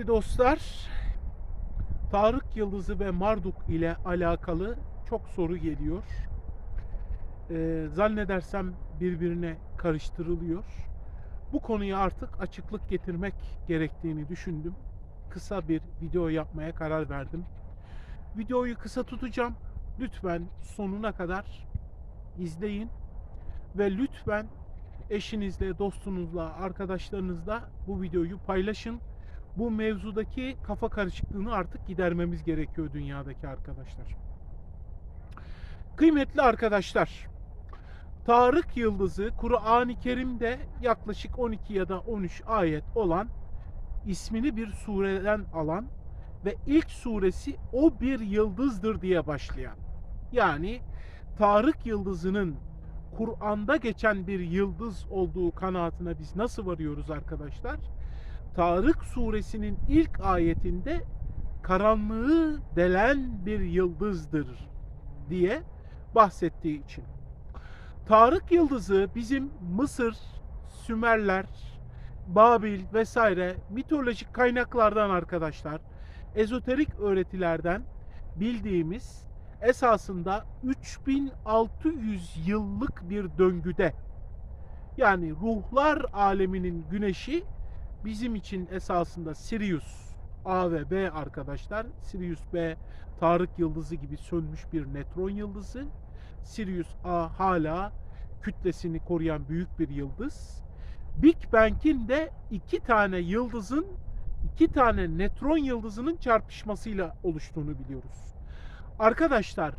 Kıymetli dostlar, Tarık Yıldızı ve Marduk ile alakalı çok soru geliyor. Ee, zannedersem birbirine karıştırılıyor. Bu konuya artık açıklık getirmek gerektiğini düşündüm. Kısa bir video yapmaya karar verdim. Videoyu kısa tutacağım. Lütfen sonuna kadar izleyin ve lütfen eşinizle, dostunuzla, arkadaşlarınızla bu videoyu paylaşın. Bu mevzudaki kafa karışıklığını artık gidermemiz gerekiyor dünyadaki arkadaşlar. Kıymetli arkadaşlar, Tarık Yıldızı Kur'an-ı Kerim'de yaklaşık 12 ya da 13 ayet olan ismini bir sureden alan ve ilk suresi o bir yıldızdır diye başlayan. Yani Tarık Yıldızı'nın Kur'an'da geçen bir yıldız olduğu kanaatine biz nasıl varıyoruz arkadaşlar? Tarık suresinin ilk ayetinde karanlığı delen bir yıldızdır diye bahsettiği için. Tarık yıldızı bizim Mısır, Sümerler, Babil vesaire mitolojik kaynaklardan arkadaşlar, ezoterik öğretilerden bildiğimiz esasında 3600 yıllık bir döngüde yani ruhlar aleminin güneşi bizim için esasında Sirius A ve B arkadaşlar. Sirius B Tarık yıldızı gibi sönmüş bir nötron yıldızı. Sirius A hala kütlesini koruyan büyük bir yıldız. Big Bang'in de iki tane yıldızın iki tane nötron yıldızının çarpışmasıyla oluştuğunu biliyoruz. Arkadaşlar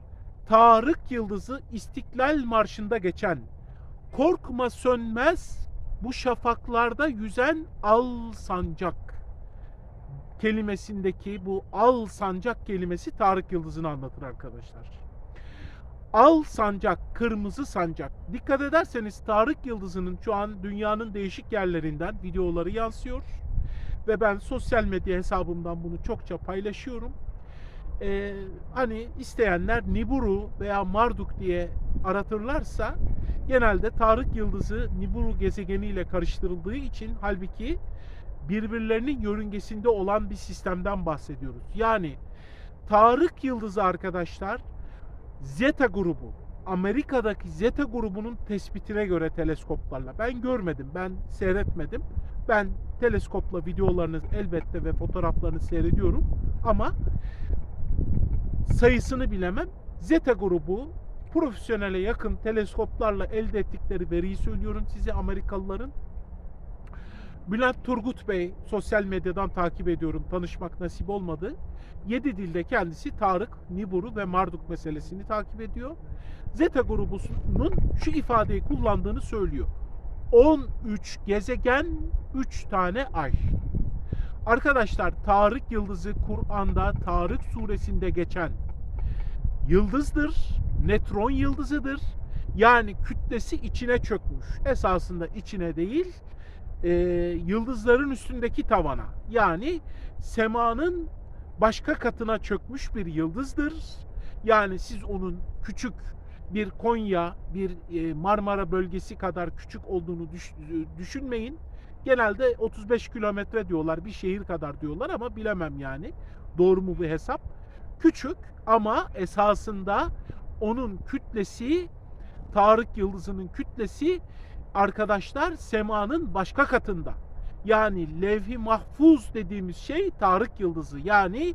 Tarık Yıldızı İstiklal Marşı'nda geçen korkma sönmez bu şafaklarda yüzen al sancak kelimesindeki bu al sancak kelimesi Tarık Yıldızı'nı anlatır arkadaşlar. Al sancak, kırmızı sancak. Dikkat ederseniz Tarık Yıldızı'nın şu an dünyanın değişik yerlerinden videoları yansıyor. Ve ben sosyal medya hesabımdan bunu çokça paylaşıyorum e, hani isteyenler Niburu veya Marduk diye aratırlarsa genelde Tarık Yıldızı Niburu gezegeniyle karıştırıldığı için halbuki birbirlerinin yörüngesinde olan bir sistemden bahsediyoruz. Yani Tarık Yıldızı arkadaşlar Zeta grubu Amerika'daki Zeta grubunun tespitine göre teleskoplarla ben görmedim, ben seyretmedim. Ben teleskopla videolarını elbette ve fotoğraflarını seyrediyorum ama sayısını bilemem. Zeta grubu profesyonele yakın teleskoplarla elde ettikleri veriyi söylüyorum size Amerikalıların. Bülent Turgut Bey sosyal medyadan takip ediyorum. Tanışmak nasip olmadı. 7 dilde kendisi Tarık, Nibiru ve Marduk meselesini takip ediyor. Zeta grubunun şu ifadeyi kullandığını söylüyor. 13 gezegen, 3 tane ay. Arkadaşlar Tarık yıldızı Kur'an'da Tarık suresinde geçen yıldızdır. Netron yıldızıdır. Yani kütlesi içine çökmüş. Esasında içine değil, e, yıldızların üstündeki tavana. Yani semanın başka katına çökmüş bir yıldızdır. Yani siz onun küçük bir Konya, bir e, Marmara bölgesi kadar küçük olduğunu düş, düşünmeyin. Genelde 35 kilometre diyorlar, bir şehir kadar diyorlar ama bilemem yani. Doğru mu bu hesap? Küçük ama esasında onun kütlesi Tarık Yıldızı'nın kütlesi arkadaşlar semanın başka katında. Yani levh-i mahfuz dediğimiz şey Tarık Yıldızı. Yani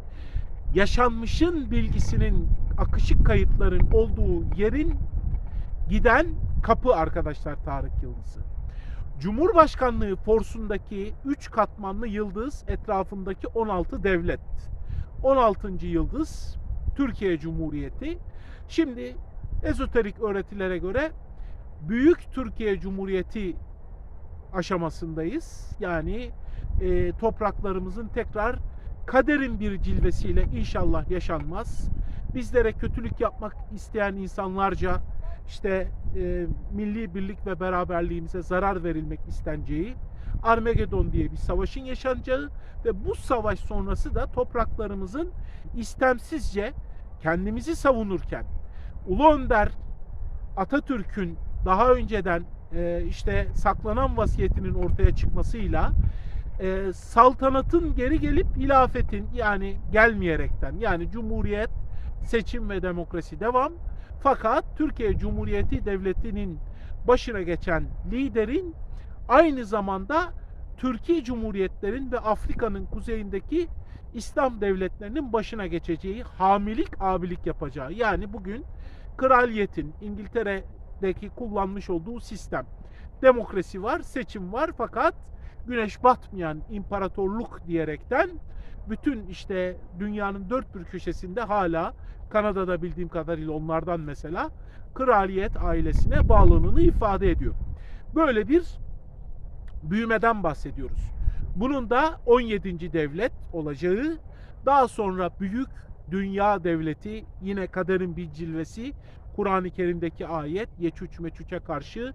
yaşanmışın bilgisinin akışık kayıtların olduğu yerin giden kapı arkadaşlar Tarık Yıldızı. Cumhurbaşkanlığı forsundaki 3 katmanlı yıldız etrafındaki 16 devlet. 16. yıldız Türkiye Cumhuriyeti. Şimdi ezoterik öğretilere göre Büyük Türkiye Cumhuriyeti aşamasındayız. Yani e, topraklarımızın tekrar kaderin bir cilvesiyle inşallah yaşanmaz. Bizlere kötülük yapmak isteyen insanlarca işte e, milli birlik ve beraberliğimize zarar verilmek isteneceği, Armagedon diye bir savaşın yaşanacağı ve bu savaş sonrası da topraklarımızın istemsizce kendimizi savunurken Ulu Önder Atatürk'ün daha önceden e, işte saklanan vasiyetinin ortaya çıkmasıyla e, saltanatın geri gelip hilafetin yani gelmeyerekten yani cumhuriyet, seçim ve demokrasi devam. Fakat Türkiye Cumhuriyeti Devleti'nin başına geçen liderin aynı zamanda Türkiye Cumhuriyetlerin ve Afrika'nın kuzeyindeki İslam devletlerinin başına geçeceği hamilik abilik yapacağı. Yani bugün kraliyetin İngiltere'deki kullanmış olduğu sistem. Demokrasi var, seçim var fakat güneş batmayan imparatorluk diyerekten bütün işte dünyanın dört bir köşesinde hala Kanada'da bildiğim kadarıyla onlardan mesela kraliyet ailesine bağlılığını ifade ediyor. Böyle bir büyümeden bahsediyoruz. Bunun da 17. devlet olacağı, daha sonra büyük dünya devleti yine kaderin bir cilvesi Kur'an-ı Kerim'deki ayet Yeçüç Meçüç'e karşı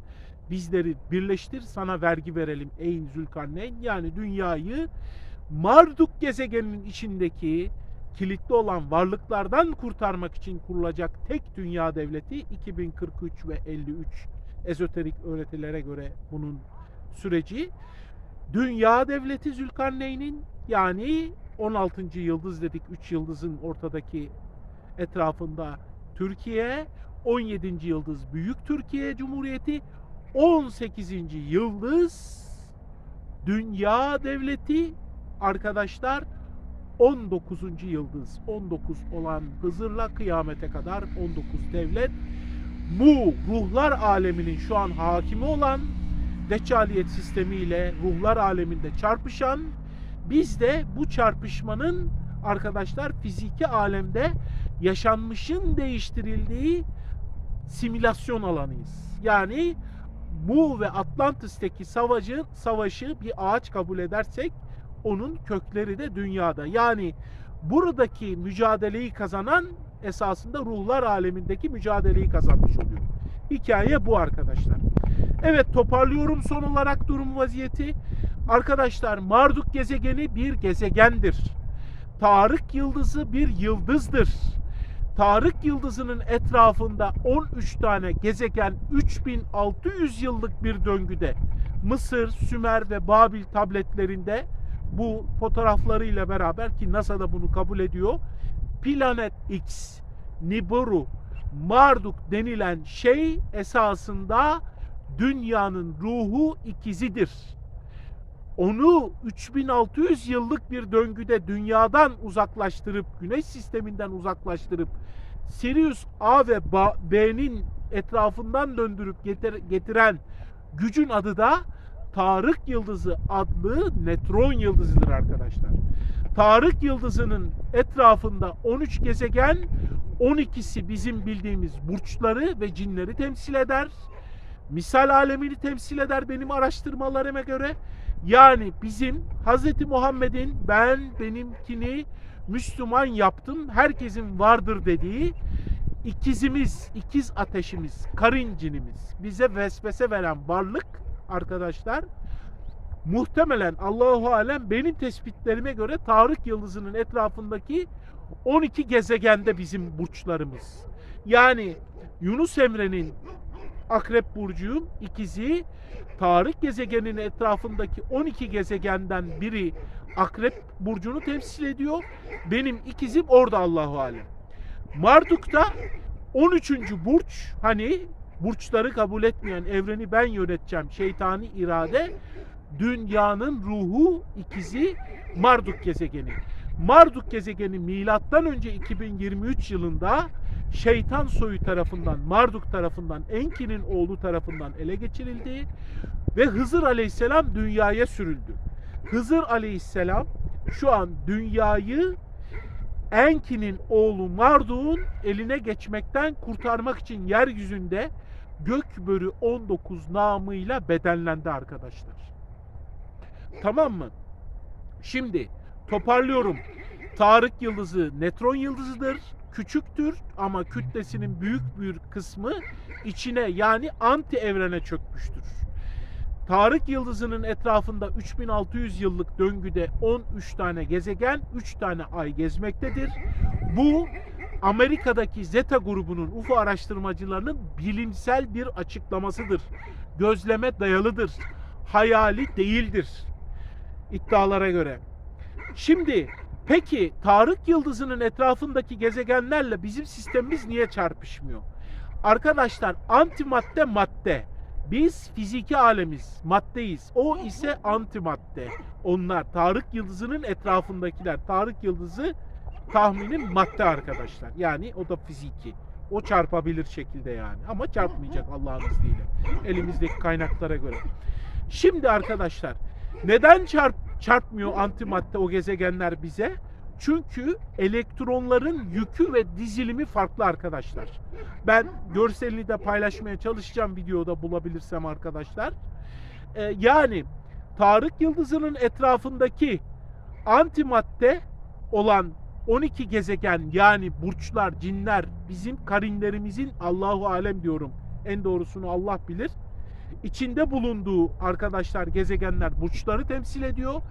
bizleri birleştir sana vergi verelim ey Zülkarneyn yani dünyayı Marduk gezegeninin içindeki kilitli olan varlıklardan kurtarmak için kurulacak tek dünya devleti 2043 ve 53 ezoterik öğretilere göre bunun süreci dünya devleti Zülkarneyn'in yani 16. yıldız dedik 3 yıldızın ortadaki etrafında Türkiye 17. yıldız Büyük Türkiye Cumhuriyeti 18. yıldız Dünya Devleti arkadaşlar 19. yıldız 19 olan Hızır'la kıyamete kadar 19 devlet bu ruhlar aleminin şu an hakimi olan deccaliyet sistemiyle ruhlar aleminde çarpışan biz de bu çarpışmanın arkadaşlar fiziki alemde yaşanmışın değiştirildiği simülasyon alanıyız. Yani bu ve Atlantis'teki savaşı, savaşı bir ağaç kabul edersek onun kökleri de dünyada. Yani buradaki mücadeleyi kazanan esasında ruhlar alemindeki mücadeleyi kazanmış oluyor. Hikaye bu arkadaşlar. Evet toparlıyorum son olarak durum vaziyeti. Arkadaşlar Marduk gezegeni bir gezegendir. Tarık yıldızı bir yıldızdır. Tarık yıldızının etrafında 13 tane gezegen 3600 yıllık bir döngüde Mısır, Sümer ve Babil tabletlerinde bu fotoğraflarıyla beraber ki NASA da bunu kabul ediyor. Planet X, Nibiru, Marduk denilen şey esasında dünyanın ruhu ikizidir. Onu 3600 yıllık bir döngüde dünyadan uzaklaştırıp, güneş sisteminden uzaklaştırıp Sirius A ve B'nin etrafından döndürüp getiren gücün adı da Tarık Yıldızı adlı netron yıldızıdır arkadaşlar. Tarık Yıldızı'nın etrafında 13 gezegen, 12'si bizim bildiğimiz burçları ve cinleri temsil eder. Misal alemini temsil eder benim araştırmalarıma göre. Yani bizim Hz. Muhammed'in ben benimkini Müslüman yaptım, herkesin vardır dediği ikizimiz, ikiz ateşimiz, karın cinimiz, bize vesvese veren varlık arkadaşlar muhtemelen Allahu alem benim tespitlerime göre Tarık yıldızının etrafındaki 12 gezegende bizim burçlarımız. Yani Yunus Emre'nin Akrep burcuyum ikizi Tarık gezegeninin etrafındaki 12 gezegenden biri Akrep burcunu temsil ediyor. Benim ikizim orada Allahu alem. Marduk'ta 13. burç hani burçları kabul etmeyen evreni ben yöneteceğim şeytani irade dünyanın ruhu ikizi Marduk gezegeni. Marduk gezegeni milattan önce 2023 yılında şeytan soyu tarafından Marduk tarafından Enki'nin oğlu tarafından ele geçirildi ve Hızır Aleyhisselam dünyaya sürüldü. Hızır Aleyhisselam şu an dünyayı Enki'nin oğlu Marduk'un eline geçmekten kurtarmak için yeryüzünde Gökbörü 19 namıyla bedenlendi arkadaşlar. Tamam mı? Şimdi toparlıyorum. Tarık yıldızı netron yıldızıdır. Küçüktür ama kütlesinin büyük bir kısmı içine yani anti evrene çökmüştür. Tarık yıldızının etrafında 3600 yıllık döngüde 13 tane gezegen, 3 tane ay gezmektedir. Bu Amerika'daki Zeta grubunun UFO araştırmacılarının bilimsel bir açıklamasıdır. Gözleme dayalıdır. Hayali değildir. iddialara göre. Şimdi peki Tarık Yıldızı'nın etrafındaki gezegenlerle bizim sistemimiz niye çarpışmıyor? Arkadaşlar antimadde madde. Biz fiziki alemiz, maddeyiz. O ise antimadde. Onlar Tarık Yıldızı'nın etrafındakiler. Tarık Yıldızı tahminin madde arkadaşlar. Yani o da fiziki. O çarpabilir şekilde yani. Ama çarpmayacak Allah'ın izniyle. Elimizdeki kaynaklara göre. Şimdi arkadaşlar neden çarp çarpmıyor antimadde o gezegenler bize? Çünkü elektronların yükü ve dizilimi farklı arkadaşlar. Ben görselini de paylaşmaya çalışacağım videoda bulabilirsem arkadaşlar. Ee, yani Tarık Yıldızı'nın etrafındaki antimadde olan 12 gezegen yani burçlar, cinler bizim karinlerimizin Allahu alem diyorum. En doğrusunu Allah bilir. İçinde bulunduğu arkadaşlar gezegenler burçları temsil ediyor.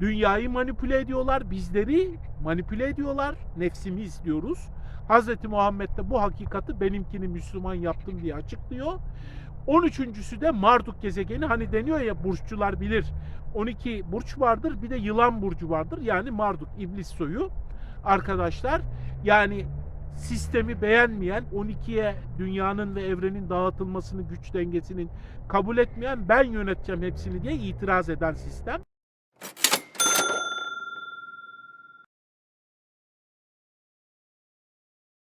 Dünyayı manipüle ediyorlar, bizleri manipüle ediyorlar. Nefsimiz diyoruz. Hz. Muhammed de bu hakikati benimkini Müslüman yaptım diye açıklıyor. 13.sü de Marduk gezegeni. Hani deniyor ya burççular bilir. 12 burç vardır bir de yılan burcu vardır. Yani Marduk iblis soyu arkadaşlar. Yani sistemi beğenmeyen 12'ye dünyanın ve evrenin dağıtılmasını güç dengesinin kabul etmeyen ben yöneteceğim hepsini diye itiraz eden sistem.